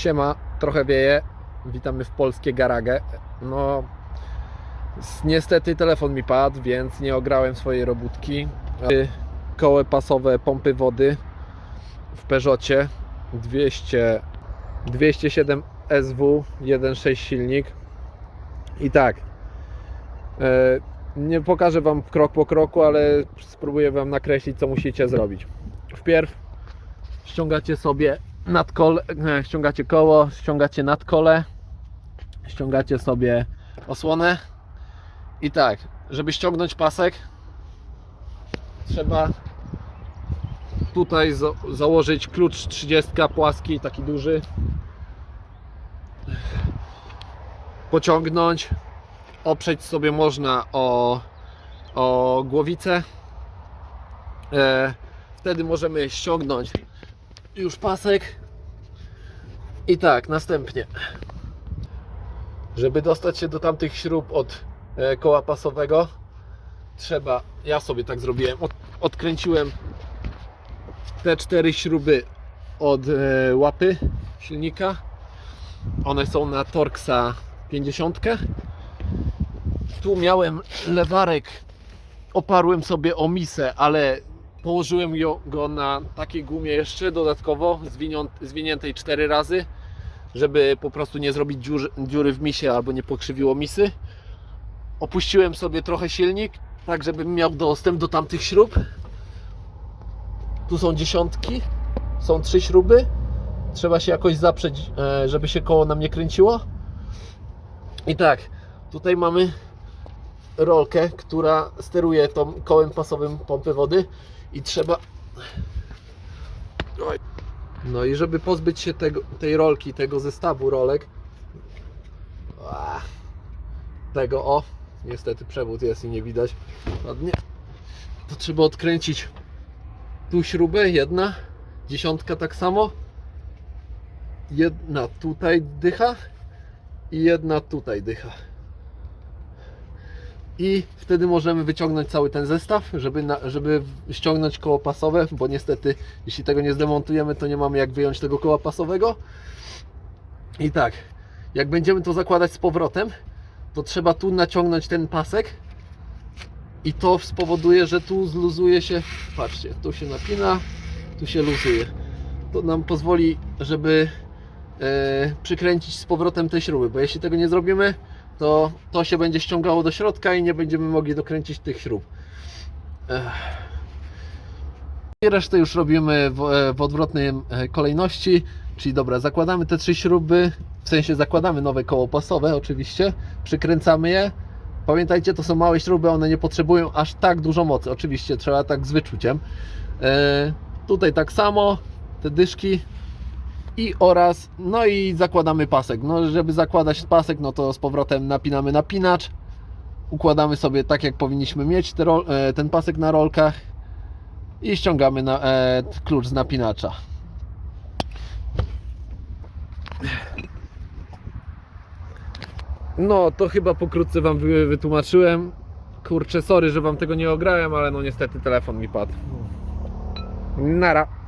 Siema, trochę wieje. Witamy w polskie garage. No, niestety telefon mi padł, więc nie ograłem swojej robótki. Y, Koły pasowe pompy wody w Peugeotie 200, 207 SW 1.6 silnik. I tak, e, nie pokażę Wam krok po kroku, ale spróbuję Wam nakreślić, co musicie zrobić. Wpierw ściągacie sobie nadkole, nie, ściągacie koło, ściągacie nadkole, ściągacie sobie osłonę. I tak, żeby ściągnąć pasek trzeba tutaj za założyć klucz 30 płaski, taki duży. Pociągnąć oprzeć sobie można o, o głowicę. E, wtedy możemy ściągnąć już pasek. I tak następnie. Żeby dostać się do tamtych śrub od e, koła pasowego trzeba, ja sobie tak zrobiłem od, odkręciłem te cztery śruby od e, łapy silnika. One są na Torxa 50 tu miałem lewarek oparłem sobie o misę, ale położyłem go na takiej gumie jeszcze dodatkowo zwiniętej 4 razy żeby po prostu nie zrobić dziury, dziury w misie albo nie pokrzywiło misy. Opuściłem sobie trochę silnik tak żebym miał dostęp do tamtych śrub. Tu są dziesiątki są trzy śruby. Trzeba się jakoś zaprzeć e, żeby się koło nam nie kręciło. I tak tutaj mamy rolkę, która steruje tą kołem pasowym pompy wody i trzeba no i żeby pozbyć się tego, tej rolki, tego zestawu rolek. Tego o niestety przewód jest i nie widać. Ładnie to trzeba odkręcić. Tu śrubę, jedna. Dziesiątka tak samo. Jedna tutaj dycha i jedna tutaj dycha i wtedy możemy wyciągnąć cały ten zestaw, żeby, na, żeby ściągnąć koło pasowe, bo niestety jeśli tego nie zdemontujemy, to nie mamy jak wyjąć tego koła pasowego. I tak, jak będziemy to zakładać z powrotem, to trzeba tu naciągnąć ten pasek i to spowoduje, że tu zluzuje się, patrzcie, tu się napina, tu się luzuje. To nam pozwoli, żeby e, przykręcić z powrotem te śruby, bo jeśli tego nie zrobimy, to to się będzie ściągało do środka i nie będziemy mogli dokręcić tych śrub. I resztę już robimy w, e, w odwrotnej e, kolejności, czyli dobra, zakładamy te trzy śruby, w sensie zakładamy nowe koło pasowe oczywiście, przykręcamy je. Pamiętajcie, to są małe śruby, one nie potrzebują aż tak dużo mocy, oczywiście trzeba tak z wyczuciem. E, tutaj tak samo, te dyszki i oraz, no i zakładamy pasek. No, żeby zakładać pasek, no to z powrotem napinamy napinacz. Układamy sobie tak, jak powinniśmy mieć te rol, e, ten pasek na rolkach i ściągamy na, e, klucz z napinacza. No, to chyba pokrótce Wam wy- wytłumaczyłem. Kurczę, sorry, że Wam tego nie ograłem, ale no niestety telefon mi padł. Nara.